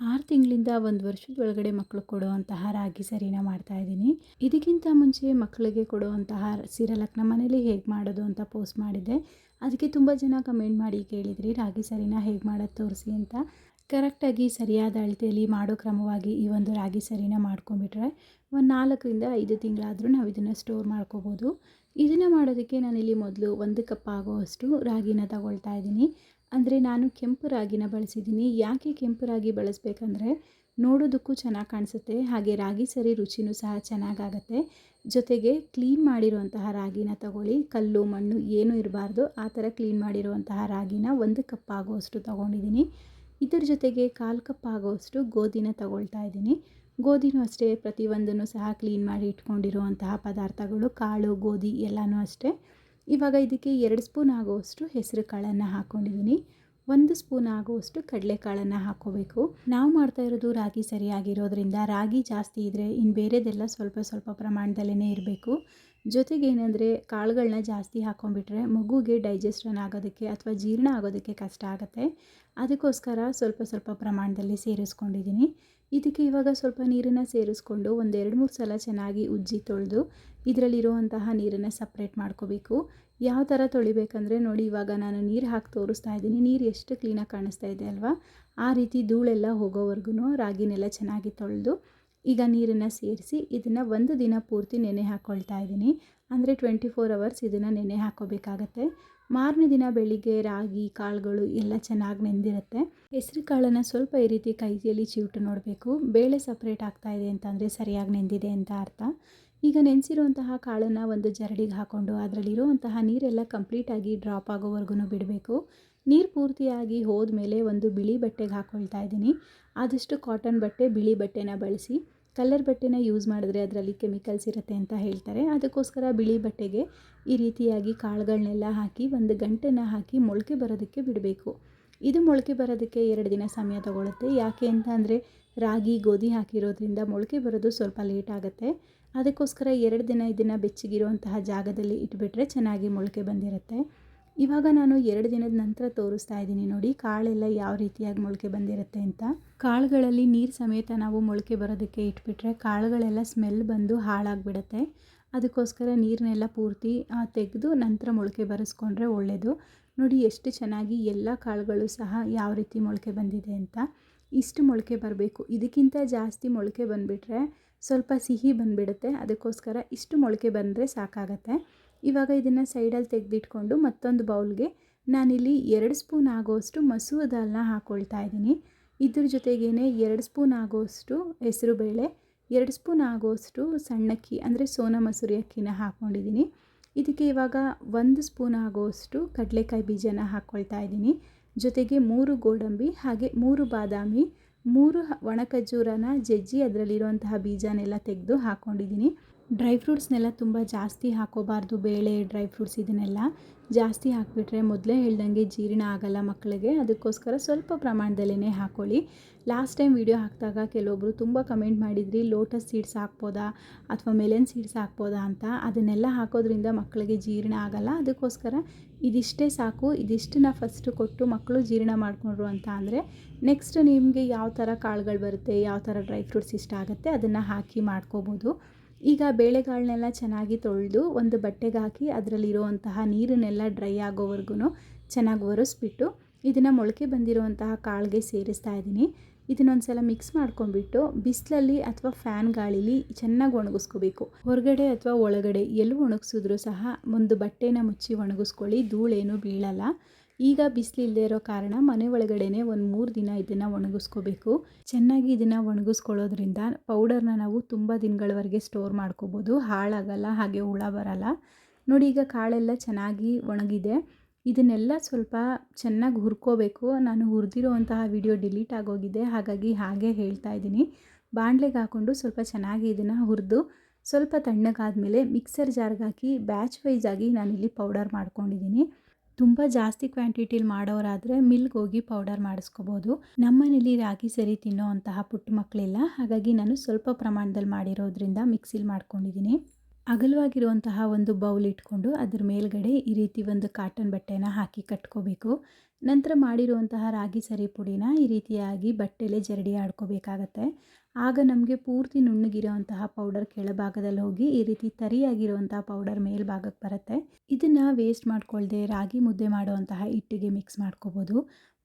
ಆರು ತಿಂಗಳಿಂದ ಒಂದು ವರ್ಷದ ಒಳಗಡೆ ಮಕ್ಕಳು ಕೊಡುವಂತಹ ರಾಗಿ ಸರಿನ ಮಾಡ್ತಾಯಿದ್ದೀನಿ ಇದಕ್ಕಿಂತ ಮುಂಚೆ ಮಕ್ಕಳಿಗೆ ಕೊಡುವಂತಹ ಸಿರಲಕ್ ನಮ್ಮ ಮನೇಲಿ ಹೇಗೆ ಮಾಡೋದು ಅಂತ ಪೋಸ್ಟ್ ಮಾಡಿದ್ದೆ. ಅದಕ್ಕೆ ತುಂಬ ಜನ ಕಮೆಂಟ್ ಮಾಡಿ ಕೇಳಿದ್ರಿ, ರಾಗಿ ಸರಿನ ಹೇಗೆ ಮಾಡೋದು ತೋರಿಸಿ ಅಂತ. ಕರೆಕ್ಟಾಗಿ ಸರಿಯಾದ ಅಳತೆಯಲ್ಲಿ ಮಾಡೋ ಕ್ರಮವಾಗಿ ಈ ಒಂದು ರಾಗಿ ಸರಿನ ಮಾಡ್ಕೊಂಬಿಟ್ರೆ ಒಂದು ನಾಲ್ಕರಿಂದ ಐದು ತಿಂಗಳಾದರೂ ನಾವು ಇದನ್ನು ಸ್ಟೋರ್ ಮಾಡ್ಕೋಬೋದು. ಇದನ್ನು ಮಾಡೋದಕ್ಕೆ ನಾನಿಲ್ಲಿ ಮೊದಲು ಒಂದು ಕಪ್ ಆಗೋವಷ್ಟು ರಾಗಿನ ತಗೊಳ್ತಾ ಇದ್ದೀನಿ. ಅಂದರೆ ನಾನು ಕೆಂಪು ರಾಗಿನ ಬಳಸಿದ್ದೀನಿ. ಯಾಕೆ ಕೆಂಪು ರಾಗಿ ಬಳಸಬೇಕಂದ್ರೆ ನೋಡೋದಕ್ಕೂ ಚೆನ್ನಾಗಿ ಕಾಣಿಸುತ್ತೆ. ಹಾಗೆ ರಾಗಿ ಸರಿ ರುಚಿನೂ ಸಹ ಚೆನ್ನಾಗಾಗತ್ತೆ. ಜೊತೆಗೆ ಕ್ಲೀನ್ ಮಾಡಿರುವಂತಹ ರಾಗಿನ ತಗೊಳ್ಳಿ. ಕಲ್ಲು, ಮಣ್ಣು ಏನೂ ಇರಬಾರ್ದು. ಆ ಥರ ಕ್ಲೀನ್ ಮಾಡಿರುವಂತಹ ರಾಗಿನ ಒಂದು ಕಪ್ ಆಗುವಷ್ಟು ತೊಗೊಂಡಿದ್ದೀನಿ. ಇದರ ಜೊತೆಗೆ ಕಾಲು ಕಪ್ ಆಗುವಷ್ಟು ಗೋಧಿನ ತಗೊಳ್ತಾ ಇದ್ದೀನಿ. ಗೋಧಿನೂ ಅಷ್ಟೇ, ಪ್ರತಿಯೊಂದನ್ನು ಸಹ ಕ್ಲೀನ್ ಮಾಡಿ ಇಟ್ಕೊಂಡಿರುವಂತಹ ಪದಾರ್ಥಗಳು, ಕಾಳು, ಗೋಧಿ ಎಲ್ಲನೂ ಅಷ್ಟೇ. ಇವಾಗ ಇದಕ್ಕೆ ಎರಡು ಸ್ಪೂನ್ ಆಗುವಷ್ಟು ಹೆಸರು ಕಾಳನ್ನು ಹಾಕ್ಕೊಂಡಿದ್ದೀನಿ. ಒಂದು ಸ್ಪೂನ್ ಆಗುವಷ್ಟು ಕಡಲೆಕಾಳನ್ನು ಹಾಕ್ಕೋಬೇಕು ನಾವು ಮಾಡ್ತಾ ಇರೋದು ರಾಗಿ ಸರಿಯಾಗಿರೋದ್ರಿಂದ ರಾಗಿ ಜಾಸ್ತಿ ಇದ್ದರೆ ಇನ್ನು ಬೇರೆದೆಲ್ಲ ಸ್ವಲ್ಪ ಸ್ವಲ್ಪ ಪ್ರಮಾಣದಲ್ಲೇ ಇರಬೇಕು. ಜೊತೆಗೆ ಏನಂದರೆ ಕಾಳುಗಳನ್ನ ಜಾಸ್ತಿ ಹಾಕ್ಕೊಂಡ್ಬಿಟ್ರೆ ಮಗುಗೆ ಡೈಜೆಸ್ಟನ್ ಆಗೋದಕ್ಕೆ ಅಥವಾ ಜೀರ್ಣ ಆಗೋದಕ್ಕೆ ಕಷ್ಟ ಆಗುತ್ತೆ. ಅದಕ್ಕೋಸ್ಕರ ಸ್ವಲ್ಪ ಸ್ವಲ್ಪ ಪ್ರಮಾಣದಲ್ಲಿ ಸೇರಿಸ್ಕೊಂಡಿದ್ದೀನಿ. ಇದಕ್ಕೆ ಇವಾಗ ಸ್ವಲ್ಪ ನೀರನ್ನು ಸೇರಿಸ್ಕೊಂಡು ಒಂದೆರಡು ಮೂರು ಸಲ ಚೆನ್ನಾಗಿ ಉಜ್ಜಿ ತೊಳೆದು ಇದರಲ್ಲಿರುವಂತಹ ನೀರನ್ನು ಸಪ್ರೇಟ್ ಮಾಡ್ಕೋಬೇಕು. ಯಾವ ಥರ ತೊಳಿಬೇಕಂದ್ರೆ ನೋಡಿ, ಇವಾಗ ನಾನು ನೀರು ಹಾಕಿ ತೋರಿಸ್ತಾ ಇದ್ದೀನಿ. ನೀರು ಎಷ್ಟು ಕ್ಲೀನಾಗಿ ಕಾಣಿಸ್ತಾ ಇದೆ ಅಲ್ವಾ? ಆ ರೀತಿ ಧೂಳೆಲ್ಲ ಹೋಗೋವರೆಗೂ ರಾಗಿನೆಲ್ಲ ಚೆನ್ನಾಗಿ ತೊಳೆದು ಈಗ ನೀರನ್ನು ಸೇರಿಸಿ ಇದನ್ನು ಒಂದು ದಿನ ಪೂರ್ತಿ ನೆನೆ ಹಾಕ್ಕೊಳ್ತಾ ಇದ್ದೀನಿ. ಅಂದರೆ ಟ್ವೆಂಟಿ ಫೋರ್ ಅವರ್ಸ್ ಇದನ್ನು ನೆನೆ ಹಾಕ್ಕೋಬೇಕಾಗತ್ತೆ ಮಾರನೇ ದಿನ ಬೆಳಿಗ್ಗೆ ರಾಗಿ, ಕಾಳುಗಳು ಎಲ್ಲ ಚೆನ್ನಾಗಿ ನೆಂದಿರುತ್ತೆ. ಹೆಸರು ಕಾಳನ್ನು ಸ್ವಲ್ಪ ಈ ರೀತಿ ಕೈಯಲ್ಲಿ ಚಿವುಟು ನೋಡಬೇಕು. ಬೇಳೆ ಸಪ್ರೇಟ್ ಆಗ್ತಾ ಇದೆ ಅಂತಂದರೆ ಸರಿಯಾಗಿ ನೆಂದಿದೆ ಅಂತ ಅರ್ಥ. ಈಗ ನೆನೆಸಿರುವಂತಹ ಕಾಳನ್ನು ಒಂದು ಜರಡಿಗೆ ಹಾಕ್ಕೊಂಡು ಅದರಲ್ಲಿರುವಂತಹ ನೀರೆಲ್ಲ ಕಂಪ್ಲೀಟಾಗಿ ಡ್ರಾಪ್ ಆಗೋವರೆಗೂ ಬಿಡಬೇಕು. ನೀರು ಪೂರ್ತಿಯಾಗಿ ಹೋದ್ಮೇಲೆ ಒಂದು ಬಿಳಿ ಬಟ್ಟೆಗೆ ಹಾಕ್ಕೊಳ್ತಾ ಇದ್ದೀನಿ. ಆದಷ್ಟು ಕಾಟನ್ ಬಟ್ಟೆ, ಬಿಳಿ ಬಟ್ಟೆನ ಬಳಸಿ. ಕಲರ್ ಬಟ್ಟೆನ ಯೂಸ್ ಮಾಡಿದ್ರೆ ಅದರಲ್ಲಿ ಕೆಮಿಕಲ್ಸ್ ಇರುತ್ತೆ ಅಂತ ಹೇಳ್ತಾರೆ. ಅದಕ್ಕೋಸ್ಕರ ಬಿಳಿ ಬಟ್ಟೆಗೆ ಈ ರೀತಿಯಾಗಿ ಕಾಳುಗಳನ್ನೆಲ್ಲ ಹಾಕಿ ಒಂದು ಗಂಟೆನ ಹಾಕಿ ಮೊಳಕೆ ಬರೋದಕ್ಕೆ ಬಿಡಬೇಕು. ಇದು ಮೊಳಕೆ ಬರೋದಕ್ಕೆ ಎರಡು ದಿನ ಸಮಯ ತಗೊಳುತ್ತೆ. ಯಾಕೆ ಅಂತ ಅಂದರೆ ರಾಗಿ, ಗೋಧಿ ಹಾಕಿರೋದ್ರಿಂದ ಮೊಳಕೆ ಬರೋದು ಸ್ವಲ್ಪ ಲೇಟ್ ಆಗುತ್ತೆ. ಅದಕ್ಕೋಸ್ಕರ ಎರಡು ದಿನ ಇದನ್ನು ಬೆಚ್ಚಗಿರುವಂತಹ ಜಾಗದಲ್ಲಿ ಇಟ್ಬಿಟ್ರೆ ಚೆನ್ನಾಗಿ ಮೊಳಕೆ ಬಂದಿರುತ್ತೆ. ಇವಾಗ ನಾನು ಎರಡು ದಿನದ ನಂತರ ತೋರಿಸ್ತಾ ಇದ್ದೀನಿ ನೋಡಿ, ಕಾಳೆಲ್ಲ ಯಾವ ರೀತಿಯಾಗಿ ಮೊಳಕೆ ಬಂದಿರುತ್ತೆ ಅಂತ. ಕಾಳುಗಳಲ್ಲಿ ನೀರು ಸಮೇತ ನಾವು ಮೊಳಕೆ ಬರೋದಕ್ಕೆ ಇಟ್ಬಿಟ್ರೆ ಕಾಳುಗಳೆಲ್ಲ ಸ್ಮೆಲ್ ಬಂದು ಹಾಳಾಗಿಬಿಡತ್ತೆ. ಅದಕ್ಕೋಸ್ಕರ ನೀರನ್ನೆಲ್ಲ ಪೂರ್ತಿ ತೆಗೆದು ನಂತರ ಮೊಳಕೆ ಬರೆಸ್ಕೊಂಡ್ರೆ ಒಳ್ಳೆಯದು ನೋಡಿ, ಎಷ್ಟು ಚೆನ್ನಾಗಿ ಎಲ್ಲ ಕಾಳುಗಳು ಸಹ ಯಾವ ರೀತಿ ಮೊಳಕೆ ಬಂದಿದೆ ಅಂತ. ಇಷ್ಟು ಮೊಳಕೆ ಬರಬೇಕು. ಇದಕ್ಕಿಂತ ಜಾಸ್ತಿ ಮೊಳಕೆ ಬಂದುಬಿಟ್ರೆ ಸ್ವಲ್ಪ ಸಿಹಿ ಬಂದುಬಿಡುತ್ತೆ. ಅದಕ್ಕೋಸ್ಕರ ಇಷ್ಟು ಮೊಳಕೆ ಬಂದರೆ ಸಾಕಾಗತ್ತೆ. ಇವಾಗ ಇದನ್ನು ಸೈಡಲ್ಲಿ ತೆಗೆದಿಟ್ಕೊಂಡು ಮತ್ತೊಂದು ಬೌಲ್ಗೆ ನಾನಿಲ್ಲಿ ಎರಡು ಸ್ಪೂನ್ ಆಗೋಷ್ಟು ಮಸೂರ್ ದಾಲ್ನ ಹಾಕ್ಕೊಳ್ತಾ ಇದ್ದೀನಿ. ಇದ್ರ ಜೊತೆಗೇ ಎರಡು ಸ್ಪೂನ್ ಆಗೋಷ್ಟು ಹೆಸರುಬೇಳೆ ಎರಡು ಸ್ಪೂನ್ ಆಗೋಷ್ಟು ಸಣ್ಣಕ್ಕಿ, ಅಂದರೆ ಸೋನಾ ಮಸೂರಿ ಅಕ್ಕಿನ ಹಾಕ್ಕೊಂಡಿದ್ದೀನಿ ಇದಕ್ಕೆ ಇವಾಗ ಒಂದು ಸ್ಪೂನ್ ಆಗೋಷ್ಟು ಕಡಲೆಕಾಯಿ ಬೀಜನ ಹಾಕ್ಕೊಳ್ತಾ ಇದ್ದೀನಿ. ಜೊತೆಗೆ ಮೂರು ಗೋಡಂಬಿ ಹಾಗೆ ಮೂರು ಬಾದಾಮಿ ಮೂರು ಒಣ ಖರ್ಜೂರನ ಜಜ್ಜಿ ಅದರಲ್ಲಿರುವಂತಹ ಬೀಜನೆಲ್ಲ ತೆಗೆದು ಹಾಕ್ಕೊಂಡಿದ್ದೀನಿ ಡ್ರೈ ಫ್ರೂಟ್ಸ್ನೆಲ್ಲ ತುಂಬ ಜಾಸ್ತಿ ಹಾಕೋಬಾರ್ದು, ಬೇಳೆ, ಡ್ರೈ ಫ್ರೂಟ್ಸ್ ಇದನ್ನೆಲ್ಲ ಜಾಸ್ತಿ ಹಾಕಿಬಿಟ್ರೆ ಮೊದಲೇ ಹೇಳ್ದಂಗೆ ಜೀರ್ಣ ಆಗಲ್ಲ ಮಕ್ಕಳಿಗೆ. ಅದಕ್ಕೋಸ್ಕರ ಸ್ವಲ್ಪ ಪ್ರಮಾಣದಲ್ಲೇ ಹಾಕ್ಕೊಳ್ಳಿ ಲಾಸ್ಟ್ ಟೈಮ್ ವಿಡಿಯೋ ಹಾಕಿದಾಗ ಕೆಲವೊಬ್ಬರು ತುಂಬ ಕಮೆಂಟ್ ಮಾಡಿದ್ರಿ, ಲೋಟಸ್ ಸೀಡ್ಸ್ ಹಾಕ್ಬೋದಾ ಅಥವಾ ಮೆಲನ್ ಸೀಡ್ಸ್ ಹಾಕ್ಬೋದಾ ಅಂತ. ಅದನ್ನೆಲ್ಲ ಹಾಕೋದ್ರಿಂದ ಮಕ್ಕಳಿಗೆ ಜೀರ್ಣ ಆಗಲ್ಲ. ಅದಕ್ಕೋಸ್ಕರ ಇದಿಷ್ಟೇ ಸಾಕು. ಇದಿಷ್ಟನ್ನ ಫಸ್ಟು ಕೊಟ್ಟು ಮಕ್ಕಳು ಜೀರ್ಣ ಮಾಡಿಕೊಂಡ್ರು ಅಂತ ಅಂದರೆ ನೆಕ್ಸ್ಟ್ ನಿಮಗೆ ಯಾವ ಥರ ಕಾಳುಗಳು ಬರುತ್ತೆ, ಯಾವ ಥರ ಡ್ರೈ ಫ್ರೂಟ್ಸ್ ಇಷ್ಟ ಆಗುತ್ತೆ ಅದನ್ನು ಹಾಕಿ ಮಾಡ್ಕೋಬೋದು. ಈಗ ಬೇಳೆಕಾಳನ್ನೆಲ್ಲ ಚೆನ್ನಾಗಿ ತೊಳೆದು ಒಂದು ಬಟ್ಟೆಗೆ ಹಾಕಿ ಅದರಲ್ಲಿರುವಂತಹ ನೀರನ್ನೆಲ್ಲ ಡ್ರೈ ಆಗೋವರೆಗೂ ಚೆನ್ನಾಗಿ ಒರೆಸ್ಬಿಟ್ಟು ಇದನ್ನು ಮೊಳಕೆ ಬಂದಿರುವಂತಹ ಕಾಳಿಗೆ ಸೇರಿಸ್ತಾ ಇದ್ದೀನಿ. ಇದನ್ನೊಂದು ಸಲ ಮಿಕ್ಸ್ ಮಾಡ್ಕೊಂಡ್ಬಿಟ್ಟು ಬಿಸಿಲಲ್ಲಿ ಅಥವಾ ಫ್ಯಾನ್ ಗಾಳಿಲಿ ಚೆನ್ನಾಗಿ ಒಣಗಿಸ್ಕೋಬೇಕು. ಹೊರಗಡೆ ಅಥವಾ ಒಳಗಡೆ ಎಲ್ಲೂ ಒಣಗಿಸಿದ್ರು ಸಹ ಒಂದು ಬಟ್ಟೆನ ಮುಚ್ಚಿ ಒಣಗಿಸ್ಕೊಳ್ಳಿ, ಧೂಳೇನು ಬೀಳಲ್ಲ. ಈಗ ಬಿಸಿಲಿಲ್ಲದೆ ಇರೋ ಕಾರಣ ಮನೆ ಒಳಗಡೆನೆ ಒಂದು ಮೂರು ದಿನ ಇದನ್ನು ಒಣಗಿಸ್ಕೋಬೇಕು. ಚೆನ್ನಾಗಿ ಇದನ್ನು ಒಣಗಿಸ್ಕೊಳ್ಳೋದ್ರಿಂದ ಪೌಡರ್ನ ನಾವು ತುಂಬ ದಿನಗಳವರೆಗೆ ಸ್ಟೋರ್ ಮಾಡ್ಕೋಬೋದು. ಹಾಳಾಗಲ್ಲ, ಹಾಗೆ ಹುಳ ಬರಲ್ಲ. ನೋಡಿ, ಈಗ ಕಾಳೆಲ್ಲ ಚೆನ್ನಾಗಿ ಒಣಗಿದೆ. ಇದನ್ನೆಲ್ಲ ಸ್ವಲ್ಪ ಚೆನ್ನಾಗಿ ಹುರ್ಕೋಬೇಕು. ನಾನು ಹುರಿದಿರೋವಂತಹ ವಿಡಿಯೋ ಡಿಲೀಟ್ ಆಗೋಗಿದೆ. ಹಾಗಾಗಿ ಹಾಗೆ ಹೇಳ್ತಾ ಇದ್ದೀನಿ. ಬಾಣಲೆಗೆ ಹಾಕ್ಕೊಂಡು ಸ್ವಲ್ಪ ಚೆನ್ನಾಗಿ ಇದನ್ನು ಹುರಿದು ಸ್ವಲ್ಪ ತಣ್ಣಗಾದ ಮೇಲೆ ಮಿಕ್ಸರ್ ಜಾರ್ಗೆ ಹಾಕಿ ಬ್ಯಾಚ್ ವೈಸ್ ಆಗಿ ನಾನಿಲ್ಲಿ ಪೌಡರ್ ಮಾಡ್ಕೊಂಡಿದ್ದೀನಿ. ತುಂಬ ಜಾಸ್ತಿ ಕ್ವಾಂಟಿಟಿಲಿ ಮಾಡೋರಾದರೆ ಮಿಲ್ಗೆ ಹೋಗಿ ಪೌಡರ್ ಮಾಡಿಸ್ಕೋಬೋದು. ನಮ್ಮನೇಲಿ ರಾಗಿ ಸರಿ ತಿನ್ನೋ ಅಂತಹ ಪುಟ್ಟ ಮಕ್ಕಳಿಲ್ಲ ಹಾಗಾಗಿ ನಾನು ಸ್ವಲ್ಪ ಪ್ರಮಾಣದಲ್ಲಿ ಮಾಡಿರೋದ್ರಿಂದ ಮಿಕ್ಸಿಲಿ ಮಾಡ್ಕೊಂಡಿದ್ದೀನಿ ಅಗಲವಾಗಿರುವಂತಹ ಒಂದು ಬೌಲ್ ಇಟ್ಕೊಂಡು ಅದ್ರ ಮೇಲ್ಗಡೆ ಈ ರೀತಿ ಒಂದು ಕಾಟನ್ ಬಟ್ಟೆನ ಹಾಕಿ ಕಟ್ಕೋಬೇಕು. ನಂತರ ಮಾಡಿರುವಂತಹ ರಾಗಿ ಸರಿ ಪುಡಿನ ಈ ರೀತಿಯಾಗಿ ಬಟ್ಟೆಲೆ ಜರಡಿ ಆಡ್ಕೋಬೇಕಾಗತ್ತೆ. ಆಗ ನಮಗೆ ಪೂರ್ತಿ ನುಣ್ಣಗಿರೋವಂತಹ ಪೌಡರ್ ಕೆಳಭಾಗದಲ್ಲಿ ಹೋಗಿ ಈ ರೀತಿ ತರಿಯಾಗಿರುವಂತಹ ಪೌಡರ್ ಮೇಲ್ಭಾಗಕ್ಕೆ ಬರುತ್ತೆ. ಇದನ್ನು ವೇಸ್ಟ್ ಮಾಡ್ಕೊಳ್ದೆ ರಾಗಿ ಮುದ್ದೆ ಮಾಡುವಂತಹ ಹಿಟ್ಟಿಗೆ ಮಿಕ್ಸ್ ಮಾಡ್ಕೋಬೋದು.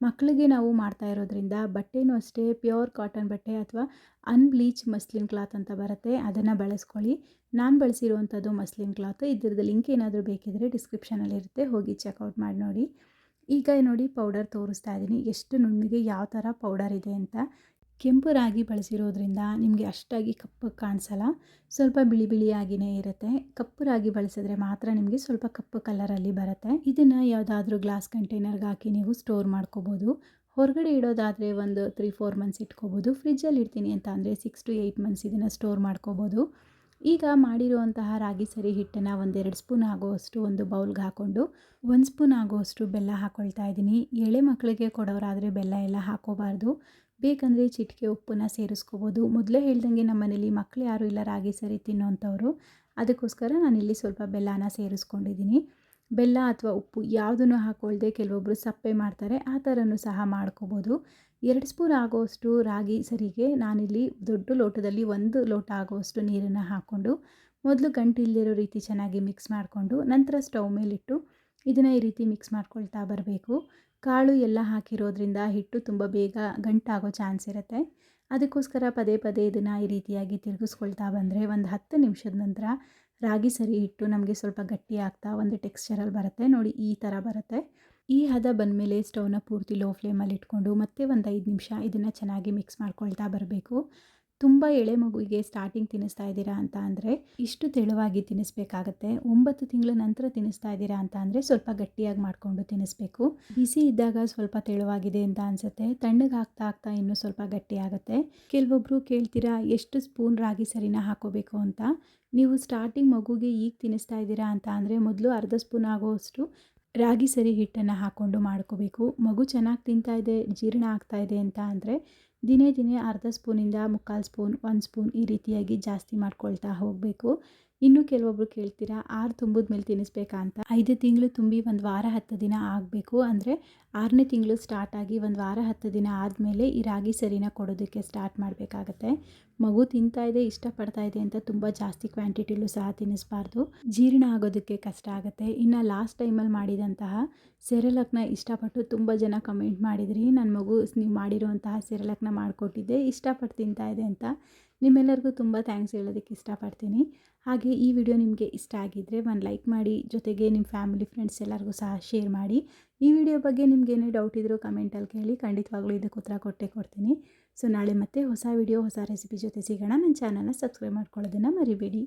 ಮಕ್ಕಳಿಗೆ ನಾವು ಮಾಡ್ತಾ ಇರೋದ್ರಿಂದ ಬಟ್ಟೆನೂ ಅಷ್ಟೇ ಪ್ಯೂರ್ ಕಾಟನ್ ಬಟ್ಟೆ ಅಥವಾ ಅನ್ಬ್ಲೀಚ್ ಮಸ್ಲಿನ್ ಕ್ಲಾತ್ ಅಂತ ಬರುತ್ತೆ, ಅದನ್ನು ಬಳಸ್ಕೊಳ್ಳಿ. ನಾನು ಬಳಸಿರುವಂಥದ್ದು ಮಸ್ಲಿನ್ ಕ್ಲಾತ್ ಇದ್ರದ್ದು ಲಿಂಕ್ ಏನಾದರೂ ಬೇಕಿದ್ರೆ ಡಿಸ್ಕ್ರಿಪ್ಷನಲ್ಲಿರುತ್ತೆ ಹೋಗಿ ಚೆಕ್ಔಟ್ ಮಾಡಿ ನೋಡಿ. ಈಗ ನೋಡಿ ಪೌಡರ್ ತೋರಿಸ್ತಾ ಇದ್ದೀನಿ ಎಷ್ಟು ನುಣ್ಣಗೆ ಯಾವ ಥರ ಪೌಡರ್ ಇದೆ ಅಂತ. ಕೆಂಪು ರಾಗಿ ಬಳಸಿರೋದ್ರಿಂದ ನಿಮಗೆ ಅಷ್ಟಾಗಿ ಕಪ್ಪು ಕಾಣಿಸಲ್ಲ. ಸ್ವಲ್ಪ ಬಿಳಿ ಬಿಳಿಯಾಗಿಯೇ ಇರುತ್ತೆ. ಕಪ್ಪು ರಾಗಿ ಬಳಸಿದ್ರೆ ಮಾತ್ರ ನಿಮಗೆ ಸ್ವಲ್ಪ ಕಪ್ಪು ಕಲರಲ್ಲಿ ಬರುತ್ತೆ. ಇದನ್ನು ಯಾವುದಾದ್ರೂ ಗ್ಲಾಸ್ ಕಂಟೈನರ್ಗೆ ಹಾಕಿ ನೀವು ಸ್ಟೋರ್ ಮಾಡ್ಕೋಬೋದು. ಹೊರಗಡೆ ಇಡೋದಾದರೆ ಒಂದು ತ್ರೀ, ಫೋರ್ ಮಂತ್ಸ್ ಇಟ್ಕೋಬೋದು. ಫ್ರಿಜ್ಜಲ್ಲಿ ಇಡ್ತೀನಿ ಅಂತ ಅಂದರೆ ಸಿಕ್ಸ್ ಟು ಏಯ್ಟ್ ಮಂತ್ಸ್ ಇದನ್ನು ಸ್ಟೋರ್ ಮಾಡ್ಕೋಬೋದು. ಈಗ ಮಾಡಿರುವಂತಹ ರಾಗಿ ಸರಿ ಹಿಟ್ಟನ್ನು ಒಂದೆರಡು ಸ್ಪೂನ್ ಆಗೋವಷ್ಟು ಒಂದು ಬೌಲ್ಗೆ ಹಾಕ್ಕೊಂಡು ಒಂದು ಸ್ಪೂನ್ ಆಗೋವಷ್ಟು ಬೆಲ್ಲ ಹಾಕ್ಕೊಳ್ತಾ ಇದ್ದೀನಿ. ಎಳೆ ಮಕ್ಕಳಿಗೆ ಕೊಡೋರಾದರೆ ಬೆಲ್ಲ ಎಲ್ಲ ಹಾಕೋಬಾರ್ದು. ಬೇಕಂದರೆ ಚಿಟಿಕೆ ಉಪ್ಪನ್ನ ಸೇರಿಸ್ಕೋಬೋದು. ಮೊದಲೇ ಹೇಳ್ದಂಗೆ ನಮ್ಮ ಮನೇಲಿ ಮಕ್ಕಳು ಯಾರೂ ಇಲ್ಲ ರಾಗಿ ಸರಿ ತಿನ್ನೋಂಥವ್ರು. ಅದಕ್ಕೋಸ್ಕರ ನಾನಿಲ್ಲಿ ಸ್ವಲ್ಪ ಬೆಲ್ಲನ ಸೇರಿಸ್ಕೊಂಡಿದ್ದೀನಿ. ಬೆಲ್ಲ ಅಥವಾ ಉಪ್ಪು ಯಾವುದನ್ನು ಹಾಕ್ಕೊಳ್ದೆ ಕೆಲವೊಬ್ಬರು ಸಪ್ಪೆ ಮಾಡ್ತಾರೆ, ಆ ಥರನೂ ಸಹ ಮಾಡ್ಕೋಬೋದು. ಎರಡು ಸ್ಪೂನ್ ಆಗೋವಷ್ಟು ರಾಗಿ ಸರಿಗೆ ನಾನಿಲ್ಲಿ ದೊಡ್ಡ ಲೋಟದಲ್ಲಿ ಒಂದು ಲೋಟ ಆಗೋವಷ್ಟು ನೀರನ್ನು ಹಾಕ್ಕೊಂಡು, ಮೊದಲು ಗಂಟಿಲ್ದಿರೋ ರೀತಿ ಚೆನ್ನಾಗಿ ಮಿಕ್ಸ್ ಮಾಡಿಕೊಂಡು, ನಂತರ ಸ್ಟವ್ ಮೇಲಿಟ್ಟು ಇದನ್ನು ಈ ರೀತಿ ಮಿಕ್ಸ್ ಮಾಡ್ಕೊಳ್ತಾ ಬರಬೇಕು. ಕಾಳು ಎಲ್ಲ ಹಾಕಿರೋದ್ರಿಂದ ಹಿಟ್ಟು ತುಂಬ ಬೇಗ ಗಂಟಾಗೋ ಚಾನ್ಸ್ ಇರುತ್ತೆ. ಅದಕ್ಕೋಸ್ಕರ ಪದೇ ಪದೇ ಇದನ್ನು ಈ ರೀತಿಯಾಗಿ ತಿರುಗಿಸ್ಕೊಳ್ತಾ ಬಂದರೆ ಒಂದು ಹತ್ತು ನಿಮಿಷದ ನಂತರ ರಾಗಿ ಸರಿ ಹಿಟ್ಟು ನಮಗೆ ಸ್ವಲ್ಪ ಗಟ್ಟಿ ಆಗ್ತಾ ಒಂದು ಟೆಕ್ಸ್ಚರಲ್ಲಿ ಬರುತ್ತೆ. ನೋಡಿ ಈ ಥರ ಬರುತ್ತೆ. ಈ ಹದ ಬಂದಮೇಲೆ ಸ್ಟವ್ನ ಪೂರ್ತಿ ಲೋ ಫ್ಲೇಮಲ್ಲಿ ಇಟ್ಕೊಂಡು ಮತ್ತೆ ಒಂದು ಐದು ನಿಮಿಷ ಇದನ್ನು ಚೆನ್ನಾಗಿ ಮಿಕ್ಸ್ ಮಾಡ್ಕೊಳ್ತಾ ಬರಬೇಕು. ತುಂಬ ಎಳೆ ಮಗುವಿಗೆ ಸ್ಟಾರ್ಟಿಂಗ್ ತಿನ್ನಿಸ್ತಾ ಇದ್ದೀರಾ ಅಂತ ಅಂದರೆ, ಇಷ್ಟು ತೆಳುವಾಗಿ ತಿನ್ನಿಸ್ಬೇಕಾಗತ್ತೆ. ಒಂಬತ್ತು ತಿಂಗಳ ನಂತರ ತಿನ್ನಿಸ್ತಾ ಇದ್ದೀರಾ ಅಂತ ಅಂದರೆ, ಸ್ವಲ್ಪ ಗಟ್ಟಿಯಾಗಿ ಮಾಡಿಕೊಂಡು ತಿನ್ನಿಸ್ಬೇಕು. ಬಿಸಿ ಇದ್ದಾಗ ಸ್ವಲ್ಪ ತೆಳುವಾಗಿದೆ ಅಂತ ಅನಿಸುತ್ತೆ. ತಣ್ಣಗೆ ಆಗ್ತಾ ಆಗ್ತಾ ಇನ್ನೂ ಸ್ವಲ್ಪ ಗಟ್ಟಿ ಆಗುತ್ತೆ. ಕೆಲವೊಬ್ಬರು ಕೇಳ್ತೀರಾ, ಎಷ್ಟು ಸ್ಪೂನ್ ರಾಗಿ ಸರಿನ ಹಾಕೋಬೇಕು ಅಂತ? ನೀವು ಸ್ಟಾರ್ಟಿಂಗ್ ಮಗುಗೆ ಈಗ ತಿನ್ನಿಸ್ತಾ ಇದ್ದೀರಾ ಅಂತ ಅಂದರೆ, ಮೊದಲು ಅರ್ಧ ಸ್ಪೂನ್ ಆಗೋವಷ್ಟು ರಾಗಿ ಸರಿ ಹಿಟ್ಟನ್ನು ಹಾಕ್ಕೊಂಡು ಮಾಡ್ಕೋಬೇಕು. ಮಗು ಚೆನ್ನಾಗಿ ತಿಂತಾ ಇದೆ, ಜೀರ್ಣ ಆಗ್ತಾ ಇದೆ ಅಂತ ಅಂದರೆ ದಿನೇ ದಿನೇ ಅರ್ಧ ಸ್ಪೂನಿಂದ ಮುಕ್ಕಾಲು ಸ್ಪೂನ್ ಒಂದು ಸ್ಪೂನ್ ಈ ರೀತಿಯಾಗಿ ಜಾಸ್ತಿ ಮಾಡ್ಕೊಳ್ತಾ ಹೋಗಬೇಕು. ಇನ್ನು ಕೆಲವೊಬ್ರು ಕೇಳ್ತೀರಾ, ಆರು ತುಂಬಿದ ಮೇಲೆ ತಿನ್ನಿಸ್ಬೇಕಾ ಅಂತ? ಐದು ತಿಂಗಳು ತುಂಬಿ ಒಂದು ವಾರ ಹತ್ತು ದಿನ ಆಗಬೇಕು ಅಂದರೆ ಆರನೇ ತಿಂಗಳು ಸ್ಟಾರ್ಟ್ ಆಗಿ ಒಂದು ವಾರ ಹತ್ತು ದಿನ ಆದಮೇಲೆ ಈ ರಾಗಿ ಸರಿನ ಕೊಡೋದಕ್ಕೆ ಸ್ಟಾರ್ಟ್ ಮಾಡಬೇಕಾಗತ್ತೆ. ಮಗು ತಿಂತಾ ಇದೆ, ಇಷ್ಟಪಡ್ತಾ ಇದೆ ಅಂತ ತುಂಬ ಜಾಸ್ತಿ ಕ್ವಾಂಟಿಟಿಲೂ ಸಹ ತಿನ್ನಿಸ್ಬಾರ್ದು. ಜೀರ್ಣ ಆಗೋದಕ್ಕೆ ಕಷ್ಟ ಆಗುತ್ತೆ. ಇನ್ನು ಲಾಸ್ಟ್ ಟೈಮಲ್ಲಿ ಮಾಡಿದಂತಹ ಸೆರೆಲಕ್ನ ಇಷ್ಟಪಟ್ಟು ತುಂಬ ಜನ ಕಮೆಂಟ್ ಮಾಡಿದ್ರಿ ನನ್ನ ಮಗು ನೀವು ಮಾಡಿರುವಂತಹ ಸೆರೆಲಕ್ನ ಮಾಡಿಕೊಟ್ಟಿದ್ದೆ ಇಷ್ಟಪಟ್ಟು ತಿಂತಾ ಇದೆ ಅಂತ. ನಿಮ್ಮೆಲ್ಲರಿಗೂ ತುಂಬ ಥ್ಯಾಂಕ್ಸ್ ಹೇಳೋದಕ್ಕೆ ಇಷ್ಟಪಡ್ತೀನಿ. ಹಾಗೆ ಈ ವಿಡಿಯೋ ನಿಮಗೆ ಇಷ್ಟ ಆಗಿದ್ದರೆ ಒಂದು ಲೈಕ್ ಮಾಡಿ, ಜೊತೆಗೆ ನಿಮ್ಮ ಫ್ಯಾಮಿಲಿ ಫ್ರೆಂಡ್ಸ್ ಎಲ್ಲರಿಗೂ ಸಹ ಶೇರ್ ಮಾಡಿ. ಈ ವಿಡಿಯೋ ಬಗ್ಗೆ ನಿಮ್ಗೇನೇ ಡೌಟ್ ಇದ್ದರೂ ಕಮೆಂಟಲ್ಲಿ ಕೇಳಿ, ಖಂಡಿತವಾಗ್ಲೂ ಇದಕ್ಕೆ ಉತ್ತರ ಕೊಟ್ಟೆ ಕೊಡ್ತೀನಿ. ಸೊ ನಾಳೆ ಮತ್ತೆ ಹೊಸ ವಿಡಿಯೋ ಹೊಸ ರೆಸಿಪಿ ಜೊತೆ ಸಿಗೋಣ. ನನ್ನ ಚಾನಲ್ನ ಸಬ್ಸ್ಕ್ರೈಬ್ ಮಾಡ್ಕೊಳ್ಳೋದನ್ನು ಮರಿಬೇಡಿ.